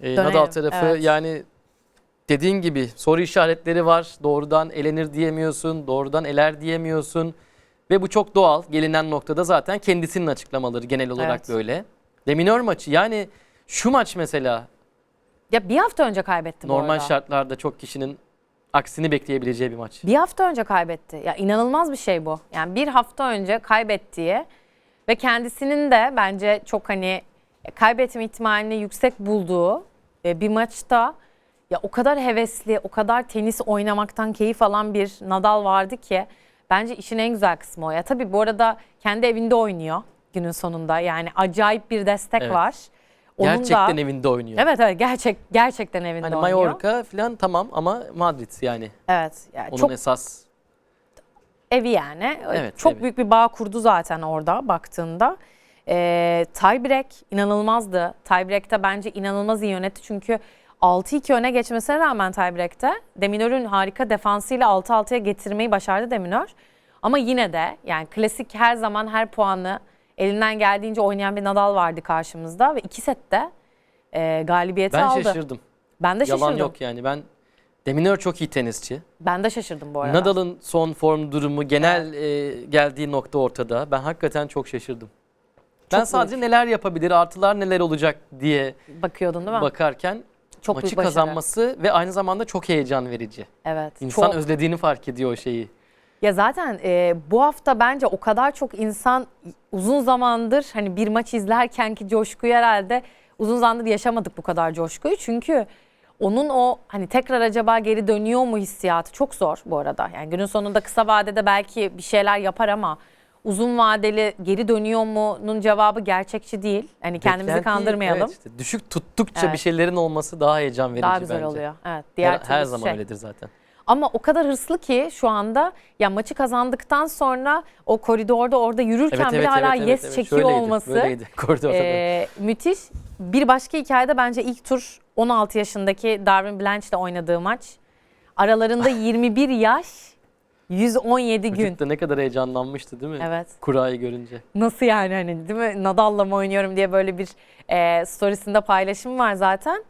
e, Dönelim, Nadal tarafı evet. yani dediğin gibi soru işaretleri var. Doğrudan elenir diyemiyorsun, doğrudan eler diyemiyorsun. Ve bu çok doğal. Gelinen noktada zaten kendisinin açıklamaları genel olarak Evet. böyle. Deminör maçı yani şu maç mesela Ya bir hafta önce kaybetti normal arada. şartlarda çok kişinin aksini bekleyebileceği bir maç. Bir hafta önce kaybetti. Ya inanılmaz bir şey bu. Yani bir hafta önce kaybettiği ve kendisinin de bence çok hani kaybetme ihtimalini yüksek bulduğu e, bir maçta ya o kadar hevesli, o kadar tenis oynamaktan keyif alan bir Nadal vardı ki bence işin en güzel kısmı o. Ya tabii bu arada kendi evinde oynuyor günün sonunda. Yani acayip bir destek Evet. var. Onun da- Gerçekten evinde oynuyor. Evet evet gerçek gerçekten evinde Hani oynuyor. Mallorca falan tamam ama Madrid yani Evet. Yani onun çok esas evi yani. Evet, Çok evi. büyük bir bağ kurdu zaten orada baktığında. Ee, tiebreak inanılmazdı. Tiebreak'te bence inanılmaz iyi yönetti. Çünkü 6-2 öne geçmesine rağmen tiebreak'te Deminör'ün harika defansıyla 6-6'ya getirmeyi başardı Deminör. Ama yine de yani klasik her zaman her puanı elinden geldiğince oynayan bir Nadal vardı karşımızda. Ve iki sette e, galibiyeti ben aldı. şaşırdım. Ben de şaşırdım. Yalan yok yani ben Deminör çok iyi tenisçi. Ben de şaşırdım bu arada. Nadal'ın son form durumu, genel e, geldiği nokta ortada. Ben hakikaten çok şaşırdım. Ben Çok sadece neler yapabilir, artılar neler olacak diye Bakıyordun değil mi? bakarken Çok maçı büyük başarı. kazanması ve aynı zamanda çok heyecan verici. Evet. İnsan çok. özlediğini fark ediyor o şeyi. Ya zaten e, bu hafta bence o kadar çok insan uzun zamandır hani bir maç izlerken ki coşkuyu herhalde uzun zamandır yaşamadık bu kadar coşkuyu. Çünkü onun o hani tekrar acaba geri dönüyor mu hissiyatı çok zor bu arada. Yani günün sonunda kısa vadede belki bir şeyler yapar ama uzun vadeli geri dönüyor mu'nun cevabı gerçekçi değil. Hani kendimizi Beklenti- kandırmayalım. evet işte düşük tuttukça Evet. bir şeylerin olması daha heyecan verici Daha güzel bence. oluyor. Evet. Her, Diğer her türlüsü zaman şey. öyledir zaten. Ama o kadar hırslı ki şu anda ya maçı kazandıktan sonra o koridorda orada yürürken bile hala yes çekiyor Şöyleydi, olması Böyleydi koridorda. ee, müthiş. Bir başka hikayede bence ilk tur 16 yaşındaki Darwin Blanch'le oynadığı maç. Aralarında 21 yaş, 117 gün. Çocuk da ne kadar heyecanlanmıştı değil mi? Evet. Kurayı görünce. Nasıl yani hani değil mi? Nadal'la mı oynuyorum diye böyle bir e, storiesinde paylaşım var zaten.